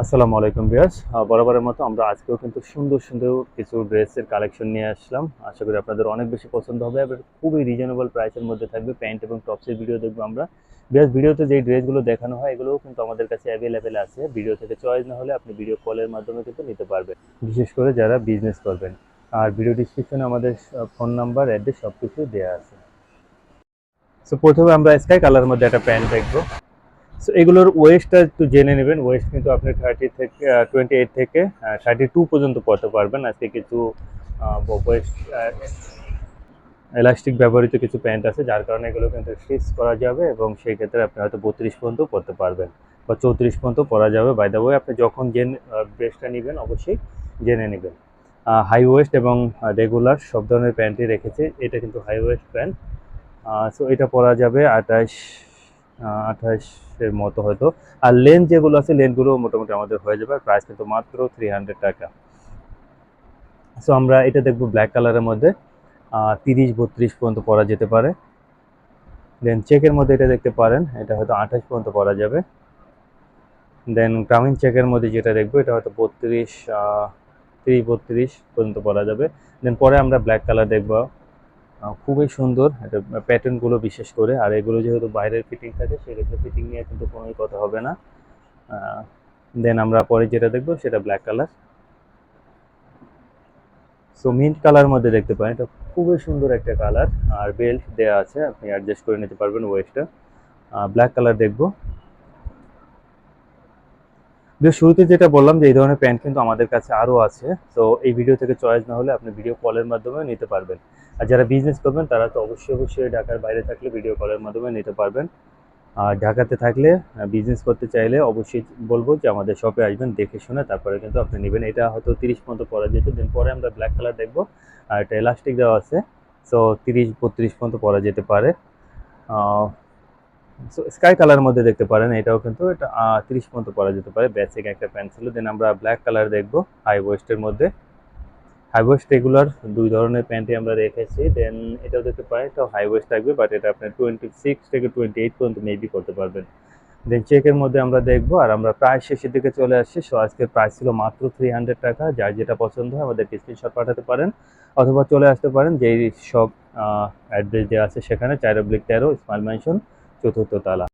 আসসালামু আলাইকুম বিয়াস বরাবরের মতো আমরা আজকেও কিন্তু সুন্দর সুন্দর কিছু ড্রেসের কালেকশন নিয়ে আসলাম। আশা করি আপনাদের অনেক বেশি পছন্দ হবে এবং খুবই রিজনেবল প্রাইসের মধ্যে থাকবে প্যান্ট এবং টপসের ভিডিও দেখব আমরা। বিয়াস ভিডিওতে যেই ড্রেসগুলো দেখানো হয় এগুলোও কিন্তু আমাদের কাছে অ্যাভেলেবেল আছে। ভিডিও থেকে চয়েস না হলে আপনি ভিডিও কলের মাধ্যমে কিন্তু নিতে পারবেন। বিশেষ করে যারা বিজনেস করবেন। আর ভিডিও ডিসক্রিপশনে আমাদের ফোন নাম্বার অ্যাড্রেস সব কিছু দেওয়া আছে। সো প্রথমে আমরা স্কাই কালার মধ্যে একটা প্যান্ট দেখব। সো এগুলোর ওয়েস্টটা একটু জেনে নেবেন। ওয়েস্ট কিন্তু আপনি থার্টি থেকে টোয়েন্টি এইট থেকে থার্টি টু পর্যন্ত পড়তে পারবেন। আজকে কিছু ওয়েস্ট এলাস্টিক ব্যবহৃত কিছু প্যান্ট আছে, যার কারণে এগুলো কিন্তু স্টিচ করা যাবে এবং সেই ক্ষেত্রে আপনি হয়তো বত্রিশ পর্যন্ত পড়তে পারবেন বা চৌত্রিশ পর্যন্ত পরা যাবে। বাই দ্য ওয়ে আপনি যখন জেন ড্রেসটা নেবেন, অবশ্যই জেনে নেবেন। হাই ওয়েস্ট এবং রেগুলার সব ধরনের প্যান্টই রেখেছে। এটা কিন্তু হাই ওয়েস্ট প্যান্ট সো এটা পরা যাবে আঠাশ আঠাশের মতো হয়তো। আর লেন্থ যেগুলো আছে লেন্থগুলো মোটামুটি আমাদের হয়ে যাবে। প্রাইস কিন্তু মাত্র থ্রি হান্ড্রেড টাকা। সো আমরা এটা দেখব ব্ল্যাক কালারের মধ্যে। তিরিশ, বত্রিশ পর্যন্ত পরা যেতে পারে। দেন চেকের মধ্যে এটা দেখতে পারেন। এটা হয়তো আঠাশ পর্যন্ত পরা যাবে। দেন গ্রামীণ চেকের মধ্যে যেটা দেখব, এটা হয়তো বত্রিশ তিরিশ, বত্রিশ পর্যন্ত পরা যাবে। দেন পরে আমরা ব্ল্যাক কালার দেখব। খুবই সুন্দর। এটা প্যাটার্নগুলো বিশেষ করে। আর এগুলো যেহেতু বাইরের ফিটিং থাকে, সেক্ষেত্রে ফিটিং নিয়ে কিন্তু কোনোই কথা হবে না। দেন আমরা পরে যেটা দেখব, সেটা black colour so mint colour মধ্যে দেখতে পারেন, এটা খুবই সুন্দর একটা কালার আর বেল্ট দেওয়া আছে, আপনি অ্যাডজাস্ট করে নিতে পারবেন ওয়েস্টটা ব্ল্যাক কালার দেখব। যে শুরুতে যেটা বললাম যে এই ধরনের প্যান্ট কিন্তু আমাদের কাছে আরও আছে। তো এই ভিডিও থেকে চয়েস না হলে আপনি ভিডিও কলের মাধ্যমে নিতে পারবেন। আর যারা বিজনেস করবেন, তারা তো অবশ্যই অবশ্যই ঢাকার বাইরে থাকলে ভিডিও কলের মাধ্যমে নিতে পারবেন। আর ঢাকাতে থাকলে বিজনেস করতে চাইলে অবশ্যই বলব যে আমাদের শপে আসবেন, দেখে শুনে তারপরে কিন্তু আপনি নেবেন। এটা হয়তো তিরিশ পর্যন্ত পরা যেত দিন পরে আমরা ব্ল্যাক কালার দেখব। আর এটা এলাস্টিক দেওয়া আছে সো তিরিশ, বত্রিশ পর্যন্ত পরা যেতে পারে। সো স্কাই কালার মধ্যে দেখতে পারেন, এটাও কিন্তু এটা তিরিশ পর্যন্ত পরা যেতে পারে। বেসিক একটা প্যান্ট দেন আমরা ব্ল্যাক কালার দেখব হাই ওয়েস্টের মধ্যে। হাই ওয়েস্ট রেগুলার দুই ধরনের প্যান্টই আমরা রেখেছি। দেন এটাও দেখতে পারেন, এটাও হাই ওয়েস্ট থাকবে বাট এটা আপনার টোয়েন্টি সিক্স থেকে টোয়েন্টি এইট পর্যন্ত মেবি করতে পারবেন। দেন চেকের মধ্যে আমরা দেখব, আর আমরা প্রায় শেষের দিকে চলে আসছি। সো আজকের প্রাইস ছিল মাত্র থ্রি হান্ড্রেড টাকা। যার যেটা পছন্দ হয় আমাদেরকে স্ক্রিনশট পাঠাতে পারেন। অথবা চলে আসতে পারেন, যেই সব অ্যাড্রেস দেওয়া আছে সেখানে চাইরোব্লিক তেরো smile mansion চতুর্থ তালা